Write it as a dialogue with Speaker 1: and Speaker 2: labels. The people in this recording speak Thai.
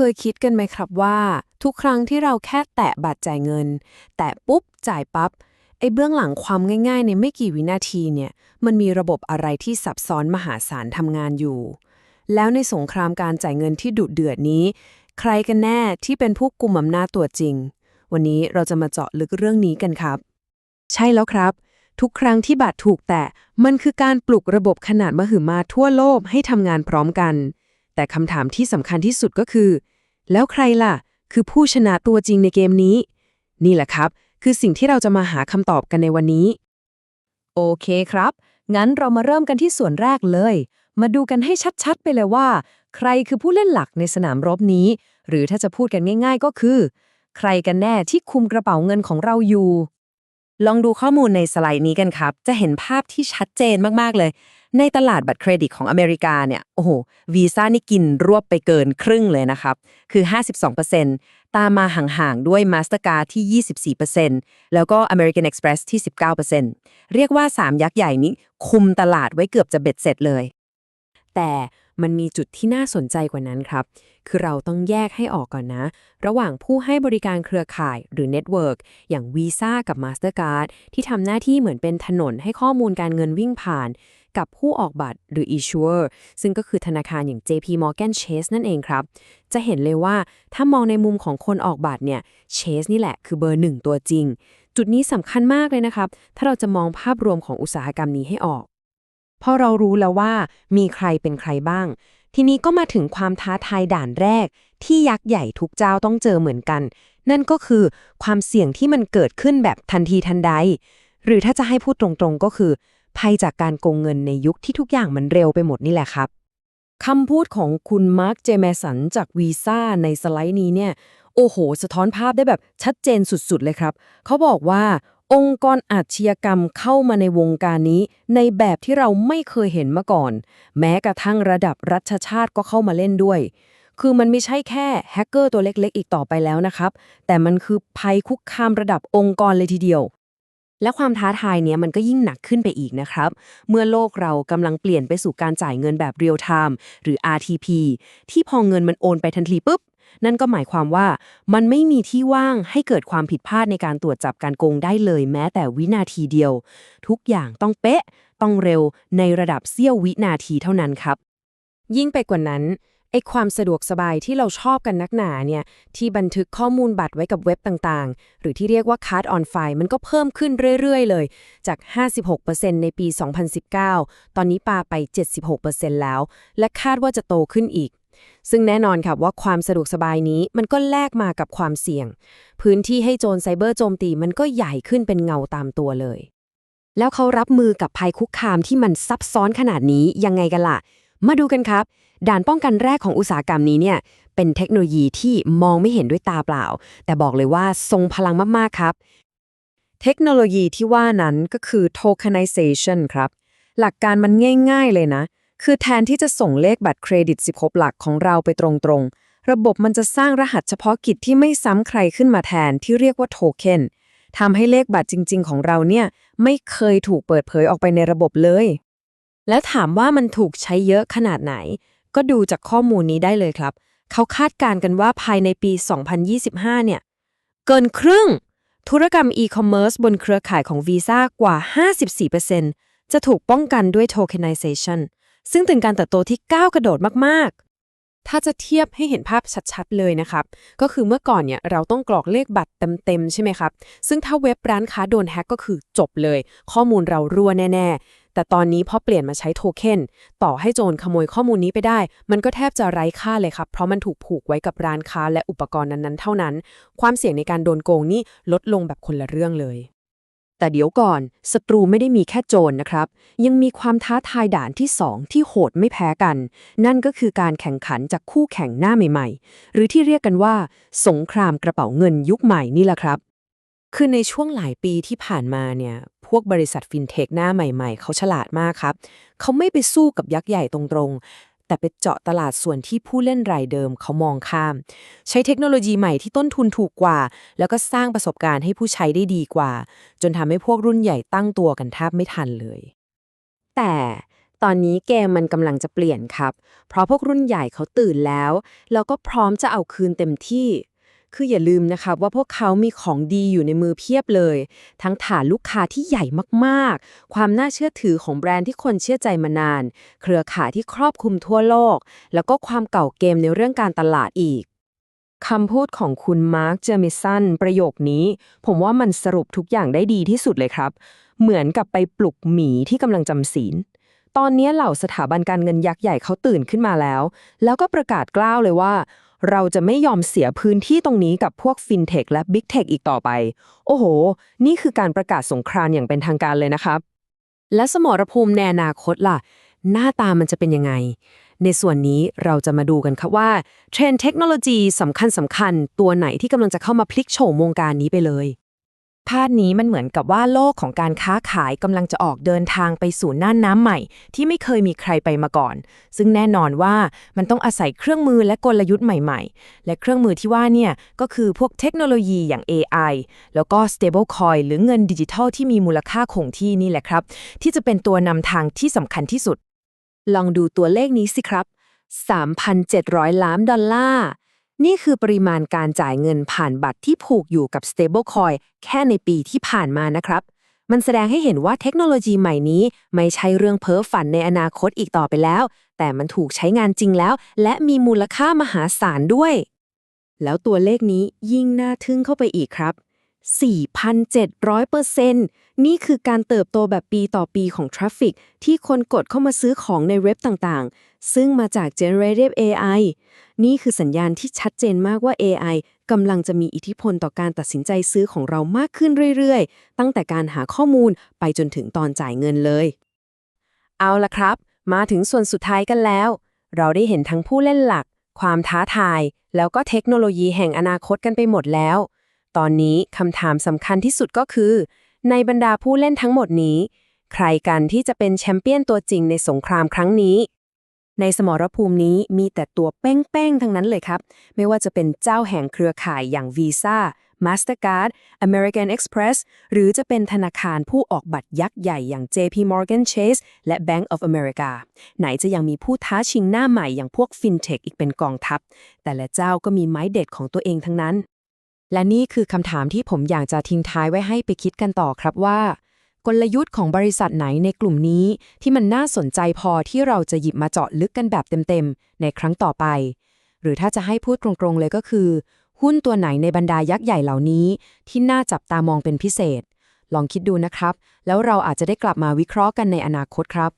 Speaker 1: เคยคิดกันไหมครับว่า ทุกครั้งที่เราแค่แตะบัตรจ่ายเงิน แตะปุ๊บจ่ายปับ๊บไอ้เบื้องหลังความง่ายๆ ในไม่กี่วินาทีเนี่ย มันมีระบบอะไรที่ซับซ้อนมหาศาลทำงานอยู่ แล้วในสงครามการจ่ายเงินที่ดุเดือดนี้ ใครกันแน่ที่เป็นผู้กุมอำนาจตัวจริง วันนี้เราจะมาเจาะลึกเรื่องนี้กันครับ ใช่แล้วครับ ทุกครั้งที่บัตรถูกแตะ มันคือการปลุกระบบขนาดมหึมาทั่วโลกให้ทำงานพร้อมกัน แต่คำถามที่สำคัญที่สุดก็คือ แล้วใครล่ะ คือผู้ชนะตัวจริงในเกมนี้ นี่แหละครับ คือสิ่งที่เราจะมาหาคำตอบกันในวันนี้
Speaker 2: โอเคครับ งั้นเรามาเริ่มกันที่ส่วนแรกเลย มาดูกันให้ชัดๆ ไปเลยว่า ใครคือผู้เล่นหลักในสนามรบนี้ หรือถ้าจะพูดกันง่าย ๆ ก็คือ ใครกันแน่ที่คุมกระเป๋าเงินของเราอยู่
Speaker 3: ลองดูข้อมูลในสไลด์นี้กันครับ จะเห็นภาพที่ชัดเจนมาก ๆ เลย ในตลาดบัตรเครดิตของอเมริกาเนี่ย โอ้โห วีซ่านี่กินรวบไปเกินครึ่งเลยนะครับ คือ 52%ตามมาห่าง ๆ ด้วย Mastercard ที่ 24%แล้วก็ American Express ที่ 19%เรียกว่า 3 ยักษ์ใหญ่นี้คุมตลาดไว้เกือบจะเบ็ดเสร็จเลย
Speaker 1: แต่มันมีจุดที่น่าสนใจกว่านั้นครับ คือเราต้องแยกให้ออกก่อนนะ ระหว่างผู้ให้บริการเครือข่ายหรือเน็ตเวิร์กอย่าง Visa กับ Mastercard ที่ทำหน้าที่เหมือนเป็นถนนให้ข้อมูลการเงินวิ่งผ่าน กับผู้ออกบัตรหรือ issuer ซึ่งก็คือธนาคารอย่าง JP Morgan Chase นั่นเองครับ จะเห็นเลยว่าถ้ามองในมุมของคนออกบัตรเนี่ย Chase นี่แหละคือเบอร์หนึ่งตัวจริง จุดนี้สำคัญมากเลยนะครับ ถ้าเราจะมองภาพรวมของอุตสาหกรรมนี้ให้ออก
Speaker 3: พอเรารู้แล้วว่ามีใครเป็นใครบ้าง ทีนี้ก็มาถึงความท้าทายด่านแรก ที่ยักษ์ใหญ่ทุกเจ้าต้องเจอเหมือนกัน นั่นก็คือความเสี่ยงที่มันเกิดขึ้นแบบทันทีทันใด หรือถ้าจะให้พูดตรงๆก็คือ ภัยจากการโกงเงินในยุคที่ทุกอย่างมันเร็วไปหมดนี่แหละครับ
Speaker 2: คำพูดของคุณมาร์คเจเมสันจากวีซ่าในสไลด์นี้เนี่ย โอ้โห สะท้อนภาพได้แบบชัดเจนสุดๆเลยครับ เขาบอกว่า องค์กรอาชญากรรมเข้ามาในวงการนี้ ในแบบที่เราไม่เคยเห็นมาก่อน แม้กระทั่งระดับรัฐชาติก็เข้ามาเล่นด้วย คือมันไม่ใช่แค่แฮกเกอร์ตัวเล็กๆ อีกต่อไปแล้วนะครับ แต่มันคือภัยคุกคามระดับองค์กรเลยทีเดียว
Speaker 1: และความท้าทายเนี้ยมันก็ยิ่งหนักขึ้นไปอีกนะครับ เมื่อโลกเรากำลังเปลี่ยนไปสู่การจ่ายเงินแบบเรียลไทม์หรือ RTP ที่พอเงินมันโอนไปทันทีปุ๊บ นั่นก็หมายความว่ามันไม่มีที่ว่างให้เกิดความผิดพลาดในการตรวจจับการโกงได้เลยแม้แต่วินาทีเดียว ทุกอย่างต้องเป๊ะ ต้องเร็วในระดับเสี้ยววินาทีเท่านั้นครับ ยิ่งไปกว่านั้นไอ้ความสะดวกสบายที่เราชอบกันนักหนาเนี่ยที่บันทึกข้อมูลบัตรไว้กับเว็บต่างๆ หรือที่เรียกว่า card on file มันก็เพิ่มขึ้นเรื่อยๆ เลย จาก 56%ในปี 2019 ตอนนี้ปาไป 76%แล้ว และคาดว่าจะโตขึ้นอีก ซึ่งแน่นอนครับว่าความสะดวกสบายนี้มันก็แลกมากับความเสี่ยง พื้นที่ให้โจรไซเบอร์โจมตีมันก็ใหญ่ขึ้นเป็นเงาตามตัวเลย แล้วเขารับมือกับภัยคุกคามที่มันซับซ้อนขนาดนี้ยังไงกันล่ะ มาดูกันครับ ด่านป้องกันแรกของอุตสาหกรรมนี้เนี่ยเป็นเทคโนโลยีที่มองไม่เห็นด้วยตาเปล่า แต่บอกเลยว่าทรงพลังมากๆครับ
Speaker 2: เทคโนโลยีที่ว่านั้นก็คือ tokenization ครับ หลักการมันง่ายๆเลยนะ คือแทนที่จะส่งเลขบัตรเครดิต 16 หลักของเราไปตรงๆ ระบบมันจะสร้างรหัสเฉพาะกิจที่ไม่ซ้ำใครขึ้นมาแทนที่เรียกว่าโทเค็นทำให้เลขบัตรจริง ๆ ของเราเนี่ยไม่เคยถูกเปิดเผยออกไปในระบบเลย แล้วถามว่ามันถูกใช้เยอะขนาดไหน ก็ดูจากข้อมูลนี้ได้เลยครับ เขาคาดการณ์กันว่าภายในปี 2025 เนี่ย เกินครึ่ง ธุรกรรมอีคอมเมิร์ซบนเครือข่ายของ Visa กว่า 54%จะถูกป้องกันด้วย tokenization ซึ่งเป็นการเติบโตที่ก้าวกระโดดมากๆ ถ้าจะเทียบให้เห็นภาพชัดๆ เลยนะครับ ก็คือเมื่อก่อนเนี่ยเราต้องกรอกเลขบัตรเต็มๆ ใช่ไหมครับ ซึ่งถ้าเว็บร้านค้าโดนแฮ็กก็คือจบเลย ข้อมูลเรารั่วแน่ๆ แต่ตอนนี้พอเปลี่ยนมาใช้โทเค็นต่อให้โจรขโมยข้อมูลนี้ไปได้ มันก็แทบจะไร้ค่าเลยครับ เพราะมันถูกผูกไว้กับร้านค้าและอุปกรณ์นั้นๆ เท่านั้น ความเสี่ยงในการโดนโกงนี่ลดลงแบบคนละเรื่องเลย
Speaker 3: แต่เดี๋ยวก่อนศัตรูไม่ได้มีแค่โจรนะครับ ยังมีความท้าทายด่านที่2ที่โหดไม่แพ้กัน นั่นก็คือการแข่งขันจากคู่แข่งหน้าใหม่ ๆ หรือที่เรียกกันว่า สงครามกระเป๋าเงินยุคใหม่นี่แหละครับ
Speaker 1: คือในช่วงหลายปีที่ผ่านมาเนี่ย พวกบริษัทฟินเทคหน้าใหม่ๆ เขาฉลาดมากครับ เขาไม่ไปสู้กับยักษ์ใหญ่ตรงๆ แต่ไปเจาะตลาดส่วนที่ผู้เล่นรายเดิมเขามองข้าม ใช้เทคโนโลยีใหม่ที่ต้นทุนถูกกว่า แล้วก็สร้างประสบการณ์ให้ผู้ใช้ได้ดีกว่า จนทำให้พวกรุ่นใหญ่ตั้งตัวกันแทบไม่ทันเลย
Speaker 3: แต่
Speaker 2: ตอนนี้เกมมันกำลังจะเปลี่ยนครับ เพราะพวกรุ่นใหญ่เขาตื่นแล้ว แล้วก็พร้อมจะเอาคืนเต็มที่ คืออย่าลืมนะครับว่าพวกเขามีของดีอยู่ในมือเพียบเลย ทั้งฐานลูกค้าที่ใหญ่มากๆ ความน่าเชื่อถือของแบรนด์ที่คนเชื่อใจมานาน เครือข่ายที่ครอบคลุมทั่วโลก แล้วก็ความเก่าเกมในเรื่องการตลาดอีก
Speaker 1: คำพูดของคุณมาร์ค เจอมิสันประโยคนี้ ผมว่ามันสรุปทุกอย่างได้ดีที่สุดเลยครับ เหมือนกับไปปลุกหมีที่กำลังจำศีล ตอนนี้เหล่าสถาบันการเงินยักษ์ใหญ่เขาตื่นขึ้นมาแล้ว แล้วก็ประกาศกล้าวเลยว่า เราจะไม่ยอมเสียพื้นที่ตรงนี้กับพวกฟินเทคและบิ๊กเทคอีกต่อไป โอ้โห นี่คือการประกาศสงครามอย่างเป็นทางการเลยนะครับ
Speaker 2: และสมรภูมิในอนาคตล่ะ หน้าตามันจะเป็นยังไง ในส่วนนี้เราจะมาดูกันครับว่า เทรนด์เทคโนโลยีสำคัญสำคัญๆตัวไหนที่กำลังจะเข้ามาพลิกโฉมวงการนี้ไปเลย
Speaker 3: ภาพนี้มันเหมือนกับว่าโลกของการค้าขายกำลังจะออกเดินทางไปสู่น่านน้ำใหม่ ที่ไม่เคยมีใครไปมาก่อน ซึ่งแน่นอนว่ามันต้องอาศัยเครื่องมือและกลยุทธ์ใหม่ๆ และเครื่องมือที่ว่าเนี่ยก็คือพวกเทคโนโลยีอย่าง AI แล้วก็ stablecoin หรือเงินดิจิทัลที่มีมูลค่าคงที่นี่แหละครับ ที่จะเป็นตัวนำทางที่สำคัญที่สุด
Speaker 2: ลองดูตัวเลขนี้สิครับ 3,700 ล้านดอลลาร์ นี่คือปริมาณการจ่ายเงินผ่านบัตรที่ผูกอยู่กับ stablecoin แค่ในปีที่ผ่านมานะครับ มันแสดงให้เห็นว่าเทคโนโลยีใหม่นี้ ไม่ใช่เรื่องเพ้อฝันในอนาคตอีกต่อไปแล้ว แต่มันถูกใช้งานจริงแล้ว และมีมูลค่ามหาศาลด้วย แล้วตัวเลขนี้ยิ่งน่าทึ่งเข้าไปอีกครับ 4,700%นี่คือการเติบโตแบบปีต่อปีของทราฟฟิกที่คนกดเข้ามาซื้อของในเว็บต่างๆ ซึ่งมาจาก Generative AI นี่คือสัญญาณที่ชัดเจนมากว่า AI กำลังจะมีอิทธิพลต่อการตัดสินใจซื้อของเรามากขึ้นเรื่อยๆ ตั้งแต่การหาข้อมูลไปจนถึงตอนจ่ายเงินเลย เอาละครับ มาถึงส่วนสุดท้ายกันแล้ว เราได้เห็นทั้งผู้เล่นหลัก ความท้าทาย แล้วก็เทคโนโลยีแห่งอนาคตกันไปหมดแล้ว ตอนนี้คำถามสำคัญที่สุดก็คือ ในบรรดาผู้เล่นทั้งหมดนี้ ใครกันที่จะเป็นแชมเปี้ยนตัวจริงในสงครามครั้งนี้ ในสมรภูมินี้มีแต่ตัวเป้งๆ ทั้งนั้นเลยครับ ไม่ว่าจะเป็นเจ้าแห่งเครือข่ายอย่าง Visa Mastercard American Express หรือจะเป็นธนาคารผู้ออกบัตรยักษ์ใหญ่อย่าง JP Morgan Chase และ Bank of America ไหนจะยังมีผู้ท้าชิงหน้าใหม่อย่างพวก FinTech อีกเป็นกองทัพ แต่ละเจ้าก็มีไม้เด็ดของตัวเองทั้งนั้น และนี่คือคำถามที่ผมอยากจะทิ้งท้ายไว้ให้ไปคิดกันต่อครับว่า กลยุทธ์ของบริษัทไหนในกลุ่มนี้ที่มันน่าสนใจพอที่เราจะหยิบมาเจาะลึกกันแบบเต็มๆ ในครั้งต่อไป หรือถ้าจะให้พูดตรงๆเลยก็คือ หุ้นตัวไหนในบรรดายักษ์ใหญ่เหล่านี้ ที่น่าจับตามองเป็นพิเศษ ลองคิดดูนะครับ แล้วเราอาจจะได้กลับมาวิเคราะห์กันในอนาคตครับ